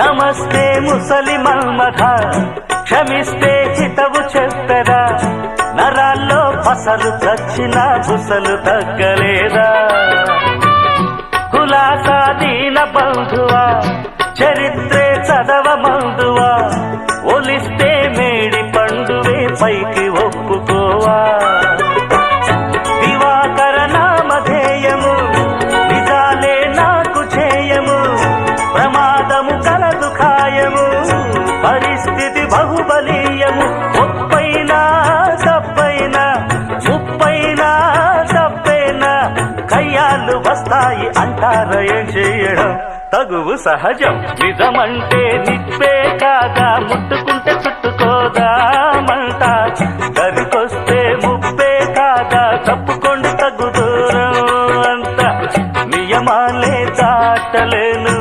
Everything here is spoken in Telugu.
నమస్తే ముసలి మన్మథ క్షమిస్తే చితవు చెప్పెరా నరాల్లో పసలు చచ్చిన బుసలు తగ్గలేదా? కులాసా దీన బంధువా చరిత్రే చదవ మందువా ఒలిస్తే మేడి పండువే పైకి ఒప్పుకోవా? దివాకర నామధేయము నిజాలే నాకు చేయము ప్రమాదము కల పరిస్థితి బహుబలీయము. ముప్పైనా సబ్బైనా ముప్పైనా సబ్బైనా కయ్యాలు వస్తాయి అంటారు ఏం చేయడం? తగువు సహజం. విధమంటే నిప్పే కాదా? ముట్టుకుంటే చుట్టుకోదామంటా దరికొస్తే ముప్పే కాదా? తప్పుకోండి తగు దూరం అంత. నియమాలే దాటలేను.